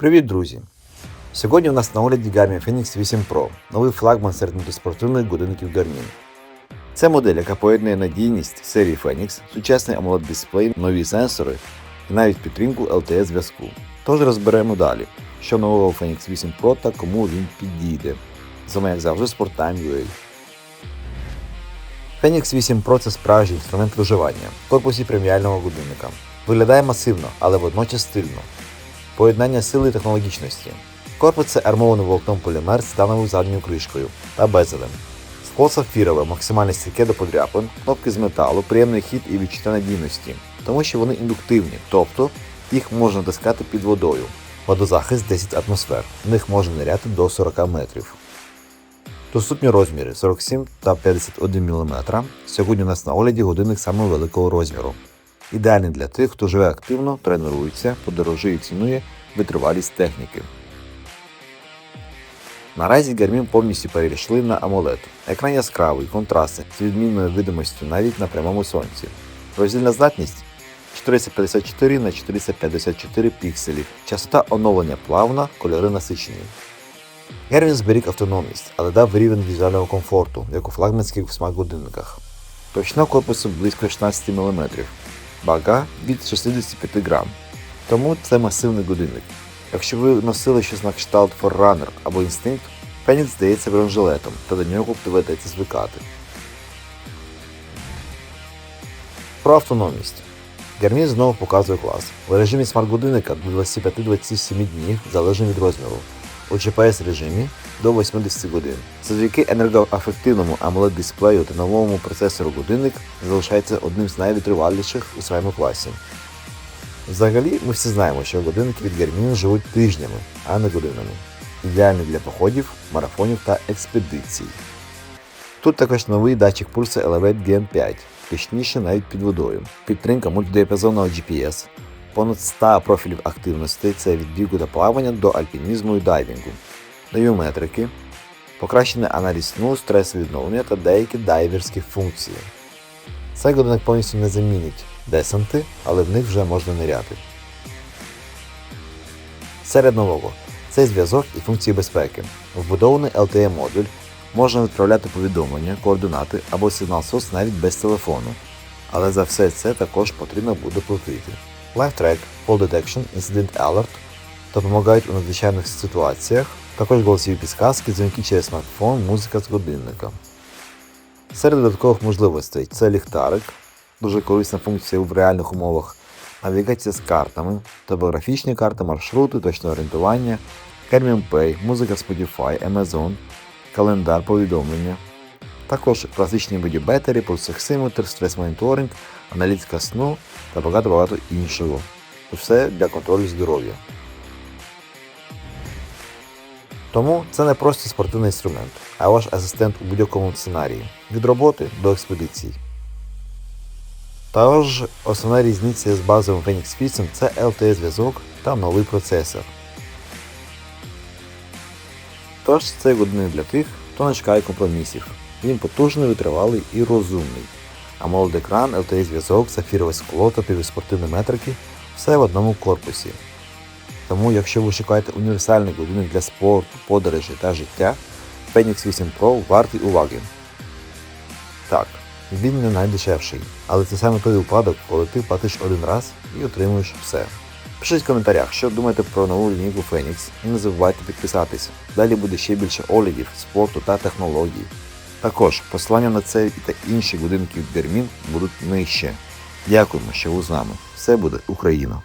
Привіт, друзі! Сьогодні у нас на огляді Garmin Phoenix 8 Pro, новий флагман серед мотоспортивних годинників Garmin. Це модель, яка поєднує надійність серії Phoenix, сучасний AMOLED дисплей, нові сенсори і навіть підтримку LTE зв'язку. Тож розберемо далі, що нового Phoenix 8 Pro та кому він підійде. З вами, як завжди, Sporttime.ua. Phoenix 8 Pro це справжній інструмент виживання в корпусі преміального годинника. Виглядає масивно, але водночас стильно. Поєднання сили і технологічності. Корпус це армований волокном полімер з титановою задньою кришкою та безелем. Скло сапфірове, максимально стійке до подряпин, кнопки з металу, приємний хід і відчуття надійності, тому що вони індуктивні, тобто їх можна таскати під водою. Водозахист 10 атмосфер, в них можна ниряти до 40 метрів. Доступні розміри 47 та 51 мм. Сьогодні у нас на огляді годинник саме великого розміру. Ідеальний для тих, хто живе активно, тренується, подорожує і цінує витривалість техніки. Наразі Garmin повністю перейшли на AMOLED. Екран яскравий, контрастний, з відмінною видимостю навіть на прямому сонці. Роздільна здатність 454 на 454 пікселів. Частота оновлення плавна, кольори насичені. Garmin зберіг автономність, але дав рівень візуального комфорту, як у флагманських смарт-годинниках. Товщина корпусу близько 16 мм, вага від 65 грам. Тому це масивний годинник. Якщо ви носили щось на кшталт Forerunner або Instinct, Phoenix здається бронежилетом, та до нього доведеться звикати. Про автономність. Garmin знову показує клас. У режимі смарт-годинника до 25-27 днів залежно від розміру. У GPS режимі до 80 годин. Завдяки енергоефективному AMOLED дисплею та новому процесору годинник залишається одним з найвитриваліших у своєму класі. Взагалі, ми всі знаємо, що годинники від Garmin живуть тижнями, а не годинами. Ідеальні для походів, марафонів та експедицій. Тут також новий датчик пульсу Elevate GM5, точніше навіть під водою, підтримка мультидіапазонного GPS, понад 100 профілів активності це від бігу та плавання до альпінізму і дайвінгу, нові метрики, покращений аналіз сну, стрес відновлення та деякі дайверські функції. Цей годинник повністю не замінить десанти, але в них вже можна ниряти. Серед нового це зв'язок і функції безпеки. Вбудований LTE модуль можна відправляти повідомлення, координати або сигнал SOS навіть без телефону. Але за все це також потрібно буде платити. Live Track, Fall Detection, Incident Alert допомагають у надзвичайних ситуаціях, також голосові підсказки, дзвінки через смартфон, музика з годинника. Серед додаткових можливостей це ліхтарик, дуже корисна функція в реальних умовах, навігація з картами, топографічні карти, маршрути, точне орієнтування, Pay, музика Spotify, Amazon, календар повідомлення. Також класичні бодібетері, пульсоксиметр, стрес-моніторинг, аналітика сну та багато-багато іншого. Все для контролю здоров'я. Тому це не просто спортивний інструмент, а ваш асистент у будь-якому сценарії від роботи до експедицій. Тож, основна різниця з базовим Phoenix 8 це LTE зв'язок та новий процесор. Тож це годинник для тих, хто не чекає компромісів. Він потужний, витривалий і розумний. Молод екран, LTE зв'язок, сафірове скло та півспортивні метрики все в одному корпусі. Тому, якщо ви шукаєте універсальний годинник для спорту, подорожі та життя, Phoenix 8 Pro вартий уваги. Так, він не найдешевший, але це саме той випадок, коли ти платиш один раз і отримуєш все. Пишіть в коментарях, що думаєте про нову лінійку Phoenix і не забувайте підписатися. Далі буде ще більше оглядів, спорту та технологій. Також посилання на цей та інші будинки в Garmin будуть нижче. Дякуємо, що ви з нами. Все буде Україна!